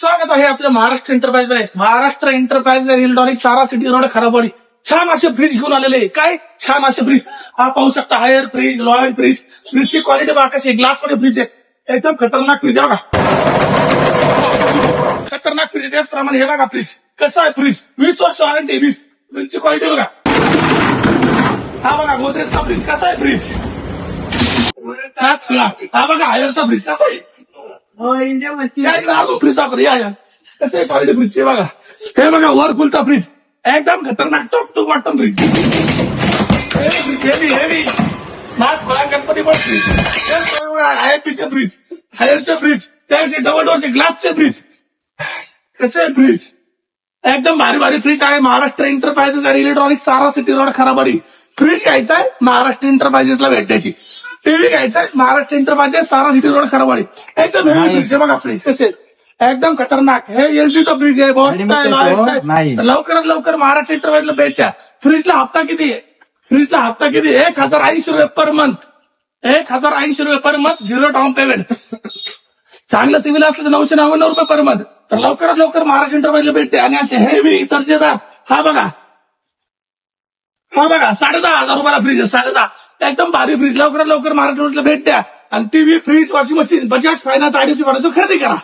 स्वागत आहे आपल्या Maharashtra एंटरप्राइजमध्ये. Maharashtra enterprise electronic Sara City Road Kharabwadi. छान असे फ्रीज घेऊन आलेले काय? छान असे फ्रीज हा पाहू शकता हायर फ्रीज लॉयर फ्रीज फ्रीजची क्वालिटी बघा कशी ग्लासमध्ये फ्रीज आहे. एकदम खतरनाक फ्रीज बघा. खतरनाक फ्रीज त्याचप्रमाणे हे बघा फ्रीज कसं आहे फ्रीज वीस वर्ष वॉरंटी वीस. फ्रीजची क्वालिटी बघा. हा बघा गोदरेजचा फ्रीज कसा आहे फ्रीज हा बघा हायरचा फ्रीज कसा आहे? अजून फ्रीज दाखवतो या या. कसं आहे क्वालिटी फ्रीजची बघा. हे बघा वरफुलचा फ्रीज एकदम खतरनाक top to bottom fridge heavy heavy heavy smart खोला गणपती पण फ्रीज आयपीचे फ्रीज हायरचे फ्रीज त्याविषयी डबल डोरचे ग्लासचे फ्रीज कसे आहे फ्रीज एकदम भारी भारी फ्रीज आहे. महाराष्ट्र एंटरप्राइजेस आणि electronic Sara City Road Kharabdi. Fridge घ्यायचा आहे महाराष्ट्र एंटरप्राइजेसला भेटायची. टीव्ही घ्यायचा Maharashtra enterprises Sara City Road Kharabdi एकदम हेवी आहे बघा फ्रीज कसे? एकदम खतरनाक. हे एलजीचा फ्रीज आहे. नाही. तर लवकरात लवकर महाराष्ट्र एंटरप्राइजला भेट द्या. फ्रीजला हप्ता किती आहे? फ्रीजला हप्ता किती आहे? एक हजार ऐंशी रुपये पर मंथ एक हजार ऐंशी रुपये per month zero down payment चांगलं सिव्हिल असलं तर नऊशे नव्याण्णव रुपये पर मंथ तर लवकरात लवकर महाराष्ट्र एंटरप्राइजला भेटते आणि असे हेवी दर्जेदार हा बघा. हा बघा साडे दहा हजार रुपयाला फ्रीज आहे साडे दहा एकदम भारी फ्रीज लवकरात लवकर महाराष्ट्र भेट द्या. आणि TV fridge washing machine Bajaj finance IDC finance खरेदी करा.